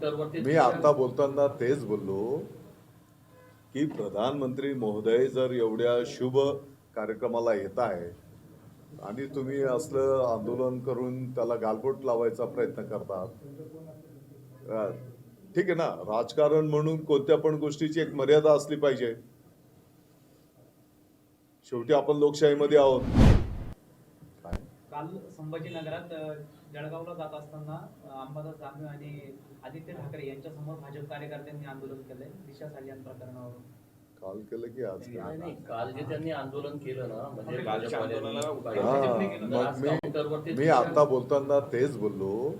काउंटरवरती मी आता बोलताना तेच बोललो की प्रधानमंत्री महोदय जर एवढ्या शुभ कार्यक्रमाला येत आहे आणि तुम्ही असलं आंदोलन करून त्याला गालबोट लावायचा प्रयत्न करतात ठीक आहे ना? राजकारण म्हणून कोणत्या पण गोष्टीची एक मर्यादा असली पाहिजे. शेवटी आपण लोकशाहीमध्ये आहोत. काल संभाजीनगरात जळगावला जात असताना अंबादास दानवे आणि आदित्य ठाकरे यांच्या समोर भाजप कार्यकर्त्यांनी आंदोलन केलंय. दिशा सालियान प्रकरणावरून. काल केलं की आज नाही केलं. नाही, काल जे त्यांनी आंदोलन केलं ना म्हणजे हा, आज काउंटरवरती मी आता बोलताना तेच बोललो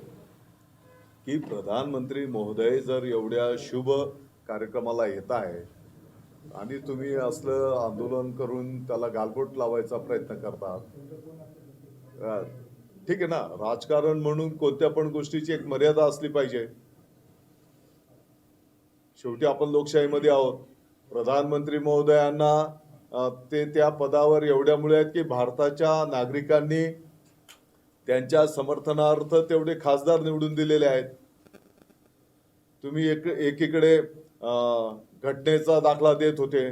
की प्रधानमंत्री महोदय जर एवढ्या शुभ कार्यक्रमाला येत आहे आणि तुम्ही असलं आंदोलन करून त्याला गालबोट लावायचा प्रयत्न करतात ठीक आहे ना. राजकारण म्हणून कोणत्या पण गोष्टीची एक मर्यादा असली पाहिजे. शेवटी आपण लोकशाहीमध्ये आहोत. प्रधानमंत्री महोदयांना ते त्या पदावर एवढ्यामुळे आहेत की भारताच्या नागरिकांनी त्यांच्या समर्थनार्थ तेवढे खासदार निवडून दिलेले आहेत. तुम्ही एक एकीकडे घटनेचा दाखला देत होते.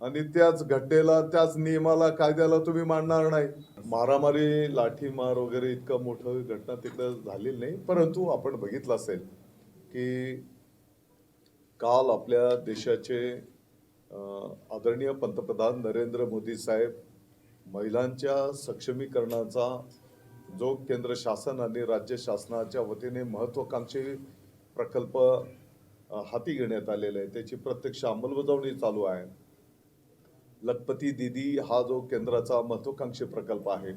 आणि त्याच घटनेला त्याच नियमाला कायद्याला तुम्ही मांडणार नाही. मारामारी लाठीमार वगैरे इतकं मोठं घटना तिकडं झालेली नाही. परंतु आपण बघितलं असेल की काल आपल्या देशाचे आदरणीय पंतप्रधान नरेंद्र मोदी साहेब महिलांच्या सक्षमीकरणाचा जो केंद्र शासन आणि राज्य शासनाच्या वतीने महत्वाकांक्षी प्रकल्प हाती घेण्यात आलेला आहे. त्याची प्रत्यक्ष अंमलबजावणी चालू आहे. लखपती दिदी हा जो केंद्राचा महत्वाकांक्षी प्रकल्प आहे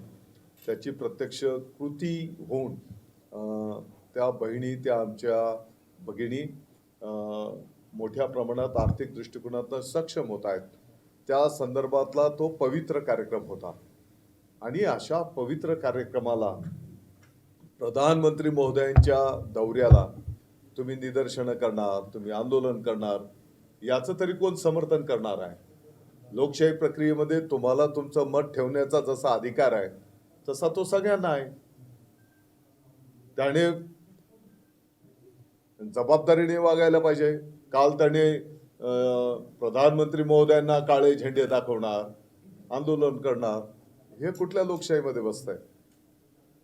त्याची प्रत्यक्ष कृती होऊन त्या बहिणी त्या आमच्या भगिनी मोठ्या प्रमाणात आर्थिक दृष्टिकोनातनं सक्षम होत आहेत. त्या संदर्भातला तो पवित्र कार्यक्रम होता. आणि अशा पवित्र कार्यक्रमाला प्रधानमंत्री महोदयांच्या दौऱ्याला तुम्ही निदर्शनं करणार तुम्ही आंदोलन करणार याचं तरी कोण समर्थन करणार आहे? लोकशाही प्रक्रियेमध्ये तुम्हाला तुमचं मत ठेवण्याचा जसा अधिकार आहे तसा तो सगळ्यांना आहे. त्याने जबाबदारीने वागायला पाहिजे. काल त्याने प्रधानमंत्री महोदयांना काळे झेंडे दाखवणार आंदोलन करणार हे कुठल्या लोकशाहीमध्ये बसतंय?